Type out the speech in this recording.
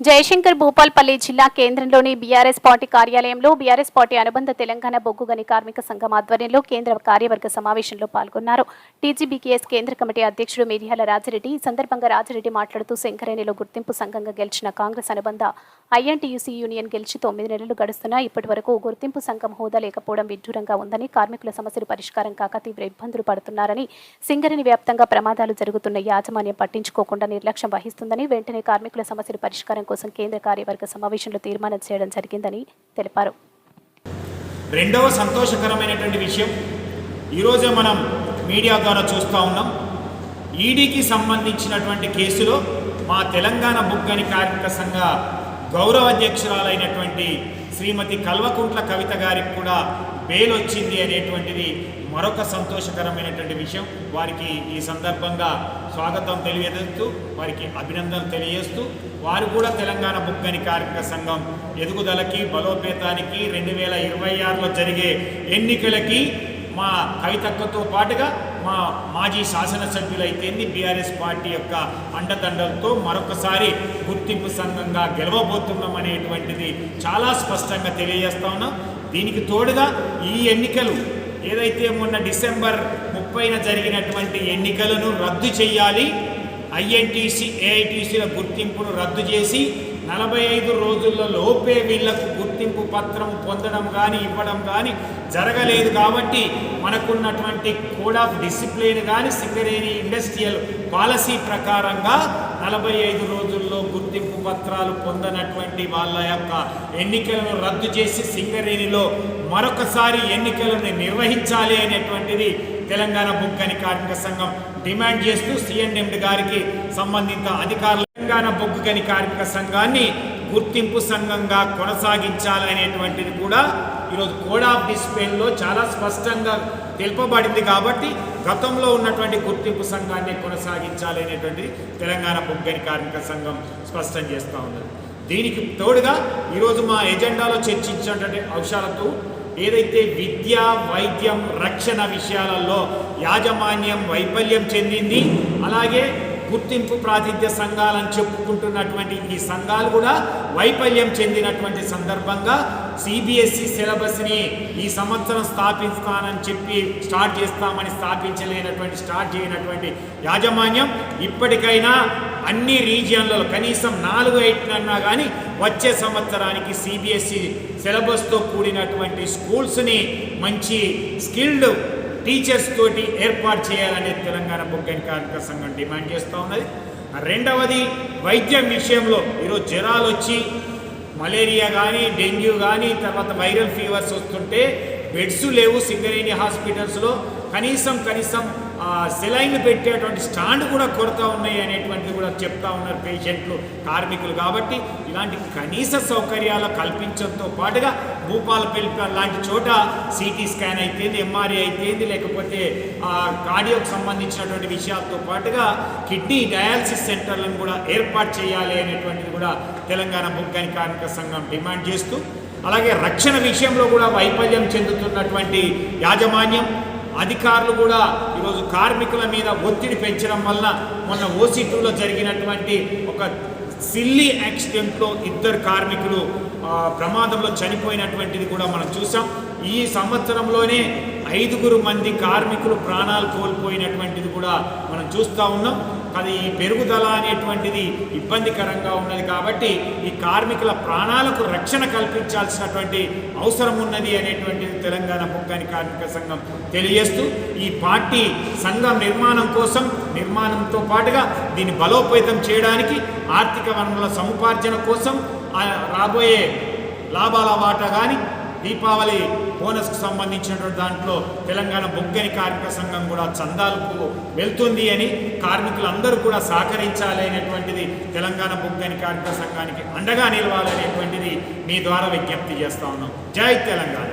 జయశంకర్ భూపాల్పల్లి జిల్లా కేంద్రంలోని BRS party కార్యాలయంలో బీఆర్ఎస్ పార్టీ అనుబంధ తెలంగాణ బొగ్గుగని కార్మిక సంఘం ఆధ్వర్యంలో కేంద్ర కార్యవర్గ సమావేశంలో పాల్గొన్నారు. టీజీబీకేఎస్ కేంద్ర కమిటీ అధ్యక్షుడు మిరియాల రాజిరెడ్డి ఈ సందర్భంగా రాజిరెడ్డి మాట్లాడుతూ శంకరేణిలో గుర్తింపు సంఘంగా గెలిచిన కాంగ్రెస్ అనుబంధ ఐఎన్టీయూసీ యూనియన్ గెలిచి తొమ్మిది నెలలు గడుస్తున్నా ఇప్పటి వరకు గుర్తింపు సంఘం హోదా లేకపోవడం విడ్డూరంగా ఉందని కార్మికుల సమస్యలు పరిష్కారం కాక తీవ్ర ఇబ్బందులు పడుతున్నారని సింగరేణి వ్యాప్తంగా ప్రమాదాలు జరుగుతున్న యాజమాన్యం పట్టించుకోకుండా నిర్లక్ష్యం వహిస్తుందని వెంటనే కార్మికుల సమస్యలు పరిష్కారం కోసం కేంద్ర కార్యవర్గ సమావేశంలో తీర్మానం చేయడం జరిగిందని తెలిపారు. రెండవ సంతోషకరమైనటువంటి విషయం ఈరోజే మనం మీడియా ద్వారా చూస్తూ ఉన్నాం. ఈడీకి సంబంధించినటువంటి కేసులో మా తెలంగాణ బుగ్గని కార్మిక సంఘ గౌరవ అధ్యక్షురాలైనటువంటి శ్రీమతి కల్వకుంట్ల కవిత గారికి కూడా బెయిల్ వచ్చింది అనేటువంటిది మరొక సంతోషకరమైనటువంటి విషయం. వారికి ఈ సందర్భంగా స్వాగతం తెలియజేస్తూ వారికి అభినందనలు తెలియజేస్తూ వారు కూడా తెలంగాణ బుగ్గని కార్మిక సంఘం ఎదుగుదలకి బలోపేతానికి రెండు వేల ఇరవై ఆరులో జరిగే ఎన్నికలకి మా కవితక్కతో పాటుగా మా మాజీ శాసనసభ్యులైతేంది బీఆర్ఎస్ పార్టీ యొక్క అండదండలతో మరొకసారి గుర్తింపు సంఘంగా గెలవబోతున్నాం అనేటువంటిది చాలా స్పష్టంగా తెలియజేస్తా ఉన్నాం. దీనికి తోడుగా ఈ ఎన్నికలు ఏదైతే మొన్న డిసెంబర్ ముప్పైన జరిగినటువంటి ఎన్నికలను రద్దు చేయాలి ఐఎన్టీసీ ఏఐటీసీల గుర్తింపును రద్దు చేసి నలభై ఐదు రోజుల లోపే వీళ్ళకు గుర్తింపు పత్రం పొందడం కానీ ఇవ్వడం కానీ జరగలేదు కాబట్టి మనకున్నటువంటి కోడ్ ఆఫ్ డిసిప్లిన్ కానీ సింగరేణి ఇండస్ట్రియల్ పాలసీ ప్రకారంగా నలభై ఐదు రోజుల్లో గుర్తింపు పత్రాలు పొందనటువంటి వాళ్ళ యొక్క ఎన్నికలను రద్దు చేసి సింగరేణిలో మరొకసారి ఎన్నికలను నిర్వహించాలి అనేటువంటిది తెలంగాణ బొగ్గని కార్మిక సంఘం డిమాండ్ చేస్తూ సిఎండెండ్ గారికి సంబంధిత అధికారులు తెలంగాణ బొగ్గు గని కార్మిక సంఘాన్ని గుర్తింపు సంఘంగా కొనసాగించాలనేటువంటిది కూడా ఈరోజు కోడ్ ఆఫ్ డిస్ప్లేలో చాలా స్పష్టంగా తెలుపబడింది కాబట్టి గతంలో ఉన్నటువంటి గుర్తింపు సంఘాన్ని కొనసాగించాలనేటువంటి తెలంగాణ బొగ్గని కార్మిక సంఘం స్పష్టం చేస్తూ ఉన్నది. దీనికి తోడుగా ఈరోజు మా ఎజెండాలో చర్చించినటువంటి అంశాలతో ఏదైతే విద్య వైద్యం రక్షణ విషయాలలో యాజమాన్యం వైఫల్యం చెందింది అలాగే గుర్తింపు ప్రాతిధ్య సంఘాలని చెప్పుకుంటున్నటువంటి ఈ సంఘాలు కూడా వైఫల్యం చెందినటువంటి సందర్భంగా సిబిఎస్ఈ సిలబస్ని ఈ సంవత్సరం స్థాపిస్తానని చెప్పి స్టార్ట్ చేస్తామని స్థాపించలేనటువంటి స్టార్ట్ చేయనటువంటి యాజమాన్యం ఇప్పటికైనా అన్ని రీజియన్లలో కనీసం నాలుగు ఎయిట్నన్నా కానీ వచ్చే సంవత్సరానికి సిబిఎస్ఈ సిలబస్తో కూడినటువంటి స్కూల్స్ని మంచి స్కిల్డ్ టీచర్స్ తోటి ఏర్పాటు చేయాలని తెలంగాణ బొగ్గని కార్మిక సంఘం డిమాండ్ చేస్తూ ఉన్నది. రెండవది వైద్యం విషయంలో ఈరోజు జ్వరాలు వచ్చి మలేరియా కానీ డెంగ్యూ కానీ తర్వాత వైరల్ ఫీవర్స్ వస్తుంటే బెడ్స్ లేవు సింగరేణి హాస్పిటల్స్లో కనీసం కనీసం సెలైన్లు పెట్టేటువంటి స్టాండ్ కూడా కొరత ఉన్నాయి అనేటువంటిది కూడా చెప్తా ఉన్నారు పేషెంట్లు కార్మికులు. కాబట్టి ఇలాంటి కనీస సౌకర్యాలు కల్పించడంతో పాటుగా భూపాలపల్లి లాంటి చోట సిటీ స్కాన్ అయితేంది ఎంఆర్ఐ అయితేంది లేకపోతే కార్డియోకి సంబంధించినటువంటి విషయాలతో పాటుగా కిడ్నీ డయాలసిస్ సెంటర్లను కూడా ఏర్పాటు చేయాలి అనేటువంటిది కూడా తెలంగాణ ముగ్గాని కార్మిక సంఘం డిమాండ్ చేస్తూ అలాగే రక్షణ విషయంలో కూడా వైఫల్యం చెందుతున్నటువంటి యాజమాన్యం అధికారులు కూడా ఈరోజు కార్మికుల మీద ఒత్తిడి పెంచడం వల్ల మొన్న ఓసీటీలో జరిగినటువంటి ఒక సిల్లీ యాక్సిడెంట్లో ఇద్దరు కార్మికులు ప్రమాదంలో చనిపోయినటువంటిది కూడా మనం చూసాం. ఈ సంవత్సరంలోనే ఐదుగురు మంది కార్మికులు ప్రాణాలు కోల్పోయినటువంటిది కూడా మనం చూస్తూ ఉన్నాం. అది ఈ పెరుగుదల అనేటువంటిది ఇబ్బందికరంగా ఉన్నది కాబట్టి ఈ కార్మికుల ప్రాణాలకు రక్షణ కల్పించాల్సినటువంటి అవసరం ఉన్నది అనేటువంటిది తెలంగాణ బొగ్గాని కార్మిక సంఘం తెలియజేస్తూ ఈ పార్టీ సంఘం నిర్మాణం కోసం నిర్మాణంతో పాటుగా దీన్ని బలోపేతం చేయడానికి ఆర్థిక వనరుల సముపార్జన కోసం రాబోయే లాభాల వాటా కానీ దీపావళి బోనస్కు సంబంధించినటువంటి దాంట్లో తెలంగాణ బొగ్గని కార్మిక సంఘం కూడా చందాలకు వెళ్తుంది అని కార్మికులందరూ కూడా సహకరించాలి అనేటువంటిది తెలంగాణ బొగ్గని కార్మిక సంఘానికి అండగా నిలవాలనేటువంటిది మీ ద్వారా విజ్ఞప్తి చేస్తా ఉన్నాం. జై తెలంగాణ.